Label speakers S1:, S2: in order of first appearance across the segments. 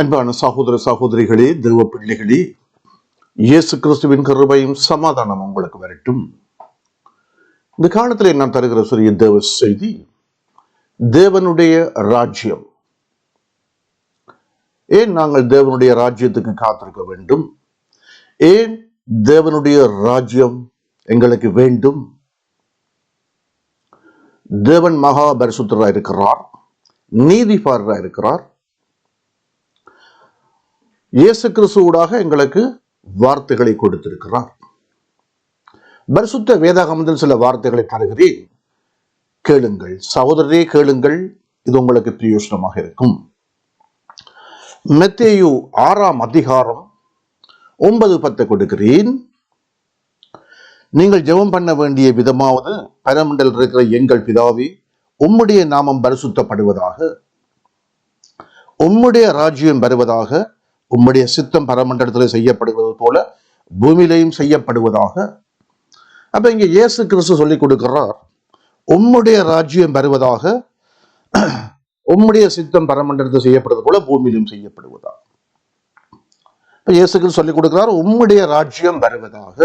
S1: அன்பான சகோதர சகோதரிகளே தெய்வ பிள்ளைகளே இயேசு கிறிஸ்துவின் கருபையும் சமாதானம் உங்களுக்கு வரட்டும் இந்த காலத்தில் நான் தருகிற சொல்லிய தேவ செய்தி தேவனுடைய ராஜ்யம் ஏன் நாங்கள் தேவனுடைய ராஜ்யத்துக்கு காத்திருக்க வேண்டும் ஏன் தேவனுடைய ராஜ்யம் எங்களுக்கு வேண்டும் தேவன் மகா பரிசுத்தராக இருக்கிறார் நீதிபாரராக இருக்கிறார் இயேசு கிறிஸ்துவூடாக எங்களுக்கு வார்த்தைகளை கொடுத்திருக்கிறார் பரிசுத்த வேதாகமத்தில் சில வார்த்தைகளை தருகிறேன் கேளுங்கள் சகோதரரே கேளுங்கள் இது உங்களுக்கு பிரயோஜனமாக இருக்கும் மெத்தேயு ஆறாம் அதிகாரம் ஒன்பது பத்தை கொடுக்கிறேன் நீங்கள் ஜெபம் பண்ண வேண்டிய விதமாவது பரமண்டல் இருக்கிற எங்கள் பிதாவி உம்முடைய நாமம் பரிசுத்தப்படுவதாக உம்முடைய ராஜ்யம் வருவதாக உம்முடைய சித்தம் பரமண்டலத்தில் செய்யப்படுவது போல பூமியிலையும் செய்யப்படுவதாக அப்ப இங்க இயேசு கிறிஸ்து சொல்லி கொடுக்கிறார் உம்முடைய ராஜ்யம் வருவதாக உம்முடைய சித்தம் பரமண்டலத்தில் செய்யப்படுவது போல பூமியிலும் செய்யப்படுவதாக இப்ப இயேசுக்கு சொல்லிக் கொடுக்கிறார் உம்முடைய ராஜ்யம் வருவதாக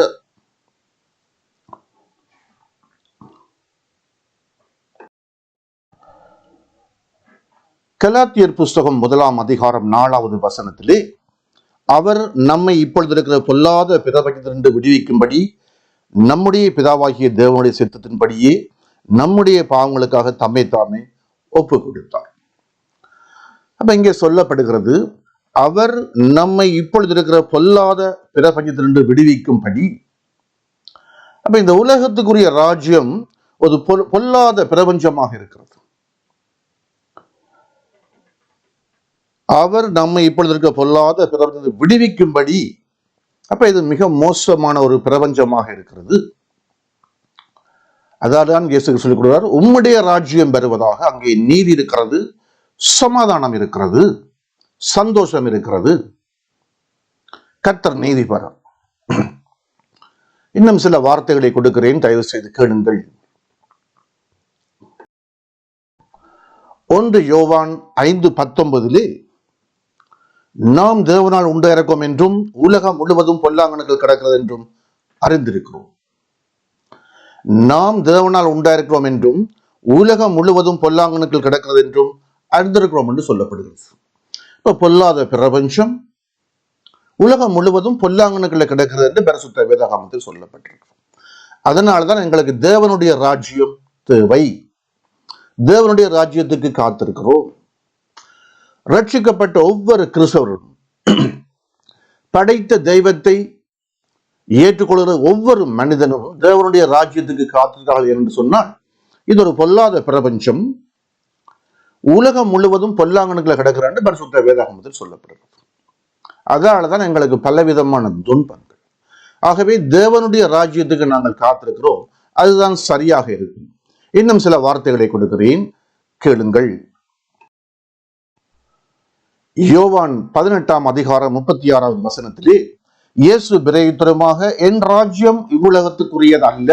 S1: கலாத்தியர் புஸ்தகம் முதலாம் அதிகாரம் நாலாவது வசனத்திலே அவர் நம்மை இப்பொழுது இருக்கிற பொல்லாத பிதாபட்சத்திலிருந்து விடுவிக்கும்படி நம்முடைய பிதாவாகிய தேவனுடைய சித்தத்தின்படியே நம்முடைய பாவங்களுக்காக தம்மை தாமே ஒப்பு கொடுத்தார் அப்ப இங்கே சொல்லப்படுகிறது அவர் நம்மை இப்பொழுது இருக்கிற பொல்லாத பிரபஞ்சத்திலிருந்து விடுவிக்கும்படி அப்ப இந்த உலகத்துக்குரிய ராஜ்யம் ஒரு பொல்லாத பிரபஞ்சமாக இருக்கிறது அவர் நம்மை இப்பொழுது இருக்க பொல்லாத பிரபஞ்சத்தை விடுவிக்கும்படி அப்ப இது மிக மோசமான ஒரு பிரபஞ்சமாக இருக்கிறது அதான் இயேசு சொல்லிக் கொடுவார் உம்முடைய ராஜ்யம் பெறுவதாக அங்கே நீதி இருக்கிறது சமாதானம் இருக்கிறது சந்தோஷம் இருக்கிறது கர்த்தர் பெற இன்னும் சில வார்த்தைகளை கொடுக்கிறேன் தயவு செய்து கேளுங்கள் ஒன்று யோவான் ஐந்து பத்தொன்பதிலே நாம் தேவனால் உண்டு இறக்கும் என்றும் உலகம் முழுவதும் பொல்லாங்கணுக்கள் கிடக்கிறது என்றும் அறிந்திருக்கிறோம் நாம் தேவனால் உண்டாயிருக்கிறோம் என்றும் உலகம் முழுவதும் பொல்லாங்கணுக்கள் கிடக்கிறது என்றும் அறிந்திருக்கிறோம் என்று சொல்லப்படுகிறது இப்போ பொல்லாத பிரபஞ்சம் உலகம் முழுவதும் பொல்லாங்கணுக்களை கிடக்கிறது என்று பரிசுத்த வேதாகாமத்தில் சொல்லப்பட்டிருக்கு அதனால்தான் எங்களுக்கு தேவனுடைய ராஜ்யம் தேவை தேவனுடைய ராஜ்யத்துக்கு காத்திருக்கிறோம் ரட்சிக்கப்பட்ட ஒவ்வொரு கிறிஸ்தவரும் படைத்த தெய்வத்தை ஏற்றுக்கொள்கிற ஒவ்வொரு மனிதனும் தேவனுடைய ராஜ்யத்துக்கு காத்திருக்கிறார்கள் என்று சொன்னால் இது ஒரு பொல்லாத பிரபஞ்சம் உலகம் முழுவதும் பொல்லாங்கணுக்களை கிடக்கிறான்னு பரிசுத்த வேதாகமத்தில் சொல்லப்படுகிறது அதனால தான் எங்களுக்கு பலவிதமான துன்பங்கள் ஆகவே தேவனுடைய ராஜ்யத்துக்கு நாங்கள் காத்திருக்கிறோம் அதுதான் சரியாக இருக்கும் இன்னும் சில வார்த்தைகளை கொடுக்கிறேன் கேளுங்கள் யோவான் பதினெட்டாம் அதிகாரம் முப்பத்தி ஆறாவது வசனத்திலே இயேசு பிரயுத்தரமாக என் ராஜ்யம் இவ்வுலகத்துக்குரியதல்ல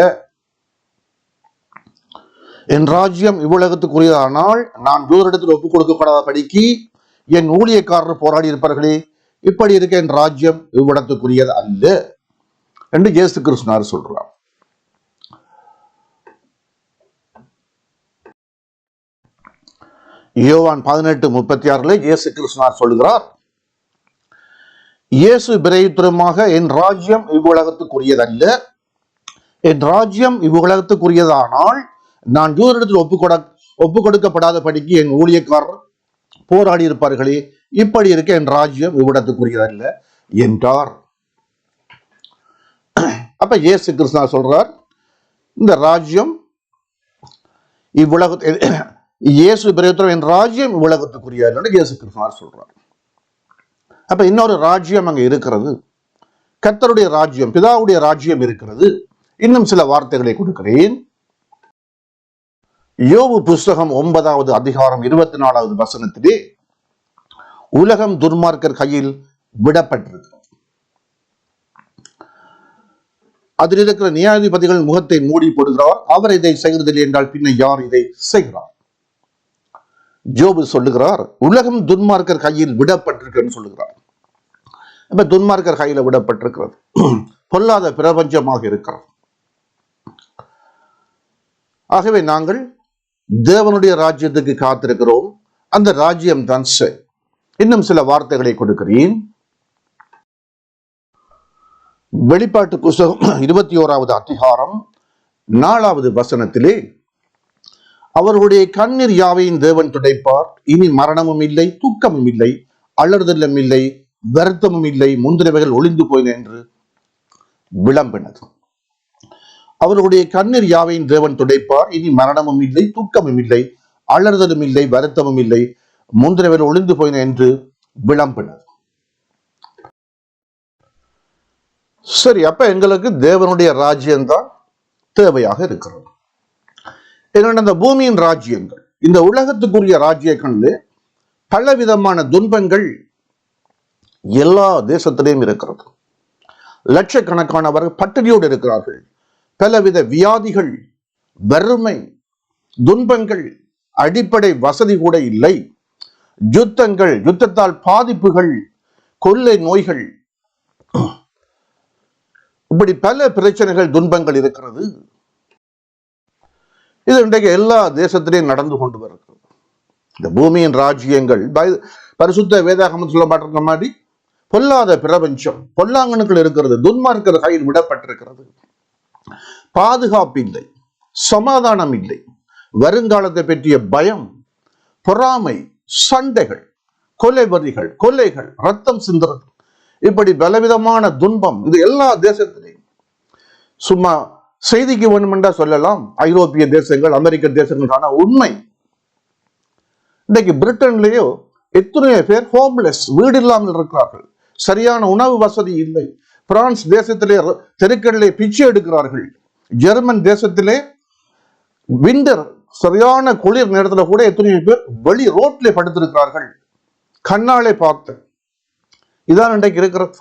S1: என் ராஜ்யம் இவ்வுலகத்துக்குரியதானால் நான் யூதரிடத்தில் ஒப்புக் கொடுக்கப்படாத படிக்கு என் ஊழியக்காரர் போராடி இருப்பார்களே இப்படி இருக்க என் ராஜ்யம் இவ்விடத்துக்குரியது அல்ல என்று இயேசு கிருஷ்ணார் சொல்றார் யோவான் பதினெட்டு முப்பத்தி ஆறுல இயேசு கிருஷ்ணார் சொல்லுகிறார் இயேசு விரைத்திரமாக என் ராஜ்யம் இவ்வுலகத்துக்குரியதல்ல என் ராஜ்யம் இவ்வுலகத்துக்குரியதானால் நான் யூரிடத்தில் ஒப்பு கொட ஒப்பு கொடுக்கப்படாத படிக்கு என் ஊழியக்காரர் போராடி இருப்பார்களே இப்படி இருக்க என் ராஜ்யம் இவ்விடத்துக்குரியதல்ல என்றார் அப்ப இயேசு கிருஷ்ணா சொல்றார் இந்த ராஜ்யம் இவ்வுலக இயேசு பிறகுத்தரும் என் ராஜ்யம் உலகத்துக்குரியாருன்னு இயேசு கிருஷ்ணார் சொல்கிறார் அப்போ இன்னொரு ராஜ்யம் அங்கே இருக்கிறது கத்தருடைய ராஜ்யம் பிதாவுடைய ராஜ்யம் இருக்கிறது இன்னும் சில வார்த்தைகளை கொடுக்கிறேன் யோபு புஸ்தகம் ஒன்பதாவது அதிகாரம் இருபத்தி நாலாவது வசனத்திலே உலகம் துர்மார்க்கர் கையில் விடப்பட்டிருக்கு அதில் இருக்கிற நியாயாதிபதிகள் முகத்தை மூடி போடுகிறார் அவர் இதை செய்கிறதில்லை என்றால் பின்ன யார் இதை செய்கிறார் ஜோபு சொல்லுகிறார் உலகம் துன்மார்க்கர் கையில் விடப்பட்டிருக்குன்னு சொல்லுகிறார் இப்ப துன்மார்க்கர் கையில் விடப்பட்டிருக்கிறது பொல்லாத பிரபஞ்சமாக இருக்கிறது ஆகவே நாங்கள் தேவனுடைய ராஜ்யத்துக்கு காத்திருக்கிறோம் அந்த ராஜ்யம் தான் செய் இன்னும் சில வார்த்தைகளை கொடுக்கிறேன் வெளிப்பாட்டு புஸ்தகம் இருபத்தி ஓராவது அதிகாரம் நாலாவது வசனத்திலே அவர்களுடைய கண்ணீர் யாவையும் தேவன் துடைப்பார் இனி மரணமும் இல்லை தூக்கமும் இல்லை அலறுதலும் இல்லை வருத்தமும் இல்லை முந்திரவைகள் ஒளிந்து போயின என்று விளம்பினது அவர்களுடைய கண்ணீர் யாவையும் தேவன் துடைப்பார் இனி மரணமும் இல்லை தூக்கமும் இல்லை அலறுதலும் இல்லை வருத்தமும் இல்லை முந்திரவைகள் ஒளிந்து போயின என்று விளம்பினது சரி அப்ப எங்களுக்கு தேவனுடைய ராஜ்யம்தான் தேவையாக இருக்கிறது என்னென்ன அந்த பூமியின் ராஜ்யங்கள் இந்த உலகத்துக்குரிய ராஜ்யங்கள்ல பல விதமான துன்பங்கள் எல்லா தேசத்திலையும் இருக்கிறது லட்சக்கணக்கானவர்கள் பட்டினியோடு இருக்கிறார்கள் பலவித வியாதிகள் வறுமை துன்பங்கள் அடிப்படை வசதி கூட இல்லை யுத்தங்கள் யுத்தத்தால் பாதிப்புகள் கொள்ளை நோய்கள் இப்படி பல பிரச்சனைகள் துன்பங்கள் இருக்கிறது இது இன்றைக்கு எல்லா தேசத்திலையும் நடந்து கொண்டு வருகிறது இந்த பூமியின் ராஜ்யங்கள் பரிசுத்த சொல்ல சொல்லப்பட்டிருக்க மாதிரி பொல்லாத பிரபஞ்சம் பொல்லாங்கனுக்கள் இருக்கிறது துன்மார்க்கிற கையில் விடப்பட்டிருக்கிறது பாதுகாப்பு இல்லை சமாதானம் இல்லை வருங்காலத்தை பற்றிய பயம் பொறாமை சண்டைகள் கொலைபதிகள் கொலைகள் ரத்தம் சிந்துறது இப்படி பலவிதமான துன்பம் இது எல்லா தேசத்திலையும் சும்மா செய்திக்கு வேணுமென்றா சொல்லலாம் ஐரோப்பிய தேசங்கள் அமெரிக்க தேசங்களுக்கான உண்மை இன்றைக்கு பிரிட்டன்லேயோ எத்தனையோ பேர் ஹோம்லெஸ் வீடு இல்லாமல் இருக்கிறார்கள் சரியான உணவு வசதி இல்லை பிரான்ஸ் தேசத்திலே தெருக்கடலே பிச்சை எடுக்கிறார்கள் ஜெர்மன் தேசத்திலே விண்டர் சரியான குளிர் நேரத்தில் கூட எத்தனையோ பேர் வெளி ரோட்ல படுத்திருக்கிறார்கள் கண்ணாலே பார்த்து இதான் இன்றைக்கு இருக்கிறது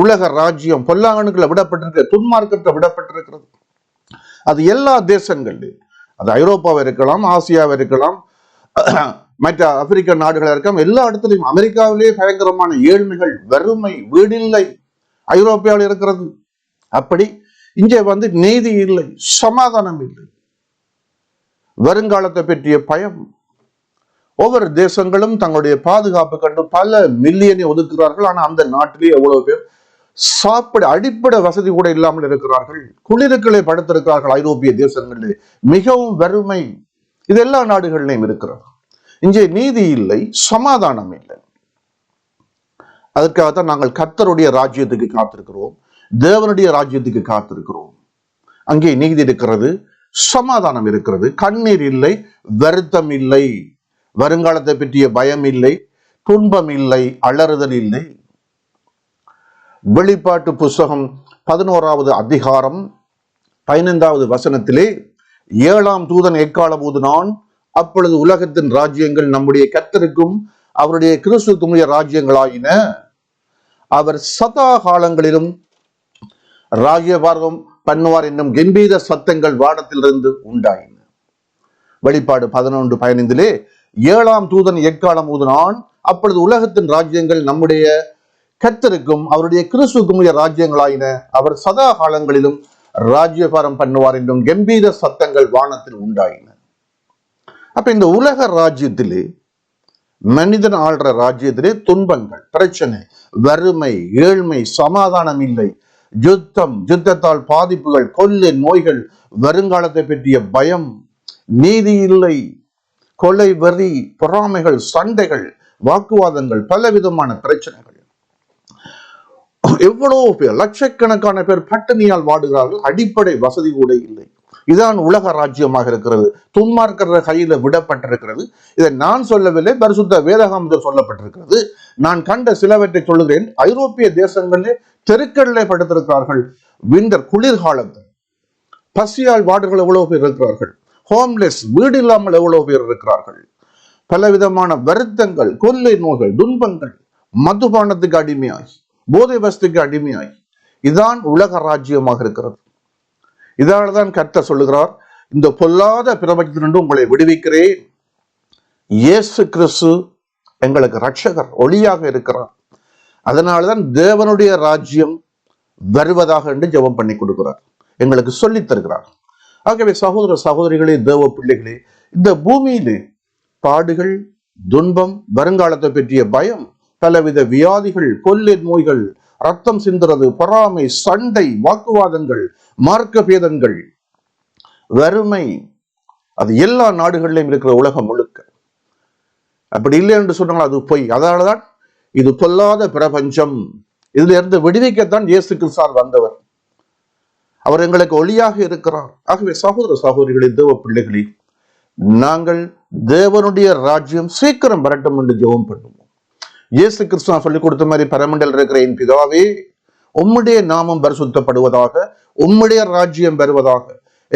S1: உலக ராஜ்யம் பொல்லாங்கனுக்குள்ள விடப்பட்டிருக்க துன்மார்க்கத்தில் விடப்பட்டிருக்கிறது அது எல்லா தேசங்கள்லையும் அது ஐரோப்பாவை இருக்கலாம் ஆசியாவை இருக்கலாம் மற்ற ஆப்பிரிக்க நாடுகளாக இருக்கலாம் எல்லா இடத்துலையும் அமெரிக்காவிலேயே பயங்கரமான ஏழ்மைகள் வறுமை வீடில்லை ஐரோப்பியாவில் இருக்கிறது அப்படி இங்கே வந்து நீதி இல்லை சமாதானம் இல்லை வருங்காலத்தை பற்றிய பயம் ஒவ்வொரு தேசங்களும் தங்களுடைய பாதுகாப்பு கண்டு பல மில்லியனை ஒதுக்குகிறார்கள் ஆனால் அந்த நாட்டிலேயே எவ்வளவு பேர் சாப்பிட அடிப்படை வசதி கூட இல்லாமல் இருக்கிறார்கள் குளிர்களை படுத்திருக்கிறார்கள் ஐரோப்பிய தேசங்களிலே மிகவும் வறுமை இது எல்லா நாடுகளிலும் இருக்கிறது இங்கே நீதி இல்லை சமாதானம் இல்லை அதற்காகத்தான் நாங்கள் கத்தருடைய ராஜ்யத்துக்கு காத்திருக்கிறோம் தேவனுடைய ராஜ்யத்துக்கு காத்திருக்கிறோம் அங்கே நீதி இருக்கிறது சமாதானம் இருக்கிறது கண்ணீர் இல்லை வருத்தம் இல்லை வருங்காலத்தை பற்றிய பயம் இல்லை துன்பம் இல்லை அலறுதல் இல்லை வெளிப்பாட்டு புஸ்தகம் பதினோராவது அதிகாரம் பதினைந்தாவது வசனத்திலே ஏழாம் தூதன் எக்கால நான் அப்பொழுது உலகத்தின் ராஜ்யங்கள் நம்முடைய கத்தருக்கும் அவருடைய கிறிஸ்துவத்துடைய ராஜ்யங்களாயின அவர் சதா காலங்களிலும் ராஜ்யபாரதம் பண்ணுவார் என்னும் கம்பீர சத்தங்கள் வானத்திலிருந்து உண்டாயின வெளிப்பாடு பதினொன்று பதினைந்திலே ஏழாம் தூதன் எக்காலம் ஊதுனான் அப்பொழுது உலகத்தின் ராஜ்யங்கள் நம்முடைய கத்தருக்கும் அவருடைய கிறிஸ்துக்கும் ராஜ்யங்களாயின அவர் சதா காலங்களிலும் ராஜ்யபாரம் பண்ணுவார் என்றும் கம்பீர சத்தங்கள் வானத்தில் உண்டாயின அப்ப இந்த உலக ராஜ்யத்திலே மனிதன் ஆள்ற ராஜ்யத்திலே துன்பங்கள் பிரச்சனை வறுமை ஏழ்மை சமாதானம் இல்லை யுத்தம் யுத்தத்தால் பாதிப்புகள் கொல்லு நோய்கள் வருங்காலத்தை பற்றிய பயம் நீதி இல்லை கொலை வரி பொறாமைகள் சண்டைகள் வாக்குவாதங்கள் பலவிதமான பிரச்சனைகள் எவ்வளவு பேர் லட்சக்கணக்கான பேர் பட்டினியால் வாடுகிறார்கள் அடிப்படை வசதி கூட இல்லை இதுதான் உலக ராஜ்யமாக இருக்கிறது துன்மார்க்கிற கையில விடப்பட்டிருக்கிறது இதை நான் சொல்லவில்லை பரிசுத்த வேதகாமத்தில் சொல்லப்பட்டிருக்கிறது நான் கண்ட சிலவற்றை சொல்லுகிறேன் ஐரோப்பிய தேசங்களிலே தெருக்கடலை படுத்திருக்கிறார்கள் விண்டர் குளிர்காலத்தில் பசியால் வாடுகள் எவ்வளவு பேர் இருக்கிறார்கள் ஹோம்லெஸ் வீடு இல்லாமல் எவ்வளவு பேர் இருக்கிறார்கள் பலவிதமான வருத்தங்கள் கொள்ளை நோய்கள் துன்பங்கள் மதுபானத்துக்கு அடிமையாகி போதை வசத்துக்கு அடிமையாகி இதுதான் உலக ராஜ்யமாக இருக்கிறது இதனால தான் கர்த்த சொல்லுகிறார் இந்த பொல்லாத பிரபஞ்சத்திலிருந்து உங்களை விடுவிக்கிறேன் இயேசு கிறிஸ்து எங்களுக்கு ரட்சகர் ஒளியாக இருக்கிறார் அதனால தான் தேவனுடைய ராஜ்யம் வருவதாக என்று ஜெபம் பண்ணி கொடுக்கிறார் எங்களுக்கு சொல்லி தருகிறார் ஆகவே சகோதர சகோதரிகளே தேவ பிள்ளைகளே இந்த பூமியிலே பாடுகள் துன்பம் வருங்காலத்தை பற்றிய பயம் பலவித வியாதிகள் கொல்லின் நோய்கள் ரத்தம் சிந்துறது பொறாமை சண்டை வாக்குவாதங்கள் மார்க்க பேதங்கள் வறுமை அது எல்லா நாடுகளிலும் இருக்கிற உலகம் முழுக்க அப்படி இல்லை என்று சொன்னால் அது பொய் அதனாலதான் இது பொல்லாத பிரபஞ்சம் இதுல இருந்து விடுவிக்கத்தான் இயேசு கிறிஸ்தார் வந்தவர் அவர் எங்களுக்கு ஒளியாக இருக்கிறார் ஆகவே சகோதர சகோதரிகளின் தேவ பிள்ளைகளே நாங்கள் தேவனுடைய ராஜ்யம் சீக்கிரம் வரட்டும் என்று ஜெபம் பண்ணுவோம் இயேசு கிறிஸ்துவ சொல்லி கொடுத்த மாதிரி பரமண்டல் இருக்கிற என் பிதாவே உம்முடைய நாமம் பரிசுத்தப்படுவதாக உம்முடைய ராஜ்யம் வருவதாக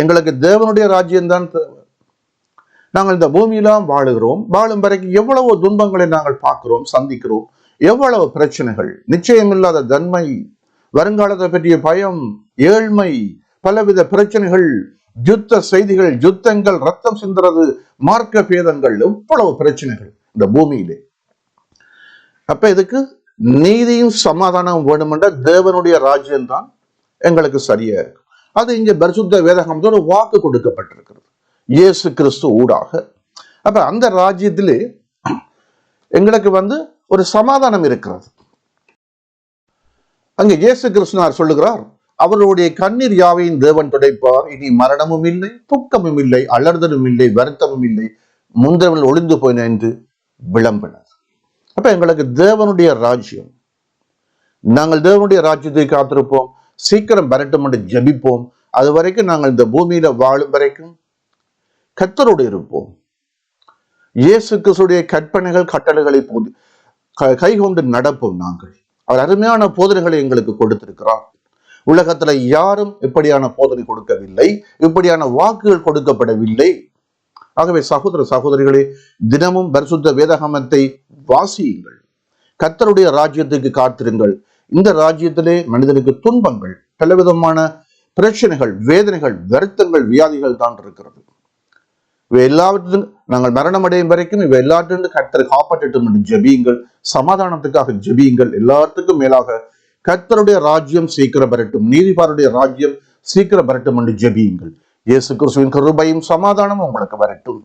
S1: எங்களுக்கு தேவனுடைய ராஜ்யம்தான் தேவை நாங்கள் இந்த பூமியெல்லாம் வாழுகிறோம் வாழும் வரைக்கும் எவ்வளவு துன்பங்களை நாங்கள் பார்க்கிறோம் சந்திக்கிறோம் எவ்வளவு பிரச்சனைகள் நிச்சயம் இல்லாத தன்மை வருங்காலத்தை பற்றிய பயம் ஏழ்மை பலவித பிரச்சனைகள் யுத்த செய்திகள் யுத்தங்கள் ரத்தம் சிந்துறது மார்க்க பேதங்கள் எவ்வளவு பிரச்சனைகள் இந்த பூமியிலே அப்ப இதுக்கு நீதியும் சமாதானம் வேணுமென்றால் தேவனுடைய தான் எங்களுக்கு சரியா இருக்கும் அது இங்கே பரிசுத்த வேதகமத்தோட வாக்கு கொடுக்கப்பட்டிருக்கிறது இயேசு கிறிஸ்து ஊடாக அப்ப அந்த ராஜ்யத்திலே எங்களுக்கு வந்து ஒரு சமாதானம் இருக்கிறது அங்கே இயேசு கிறிஸ்துனார் சொல்லுகிறார் அவருடைய கண்ணீர் யாவையும் தேவன் துடைப்பார் இனி மரணமும் இல்லை துக்கமும் இல்லை அலர்தலும் இல்லை வருத்தமும் இல்லை முந்தவர்கள் ஒளிந்து போயின என்று விளம்பினார் அப்போ எங்களுக்கு தேவனுடைய ராஜ்யம் நாங்கள் தேவனுடைய ராஜ்யத்தை காத்திருப்போம் சீக்கிரம் வரட்டும் என்று ஜபிப்போம் அது வரைக்கும் நாங்கள் இந்த பூமியில வாழும் வரைக்கும் கத்தரோடு இருப்போம் இயேசு கிறிஸ்துடைய கற்பனைகள் கட்டளைகளை போது கைகொண்டு நடப்போம் நாங்கள் அவர் அருமையான போதனைகளை எங்களுக்கு கொடுத்திருக்கிறார் உலகத்துல யாரும் இப்படியான போதனை கொடுக்கவில்லை இப்படியான வாக்குகள் கொடுக்கப்படவில்லை ஆகவே சகோதர சகோதரிகளே தினமும் பரிசுத்த வேதகமத்தை வாசியுங்கள் கத்தருடைய ராஜ்யத்துக்கு காத்திருங்கள் இந்த ராஜ்யத்திலே மனிதனுக்கு துன்பங்கள் பலவிதமான பிரச்சனைகள் வேதனைகள் வருத்தங்கள் வியாதிகள் தான் இருக்கிறது இவை எல்லாவற்றிலும் நாங்கள் மரணம் அடையும் வரைக்கும் இவை எல்லாத்திலிருந்து கத்தரை காப்பாற்றட்டும் என்று ஜபியுங்கள் சமாதானத்துக்காக ஜபியுங்கள் எல்லாத்துக்கும் மேலாக கத்தருடைய ராஜ்யம் சீக்கிரம் வரட்டும் நீதிபாருடைய ராஜ்யம் சீக்கிரம் வரட்டும் என்று ஜபியுங்கள் இயேசு கிறிஸ்துவின் கருபையும் சமாதானமும் உங்களுக்கு வரட்டும்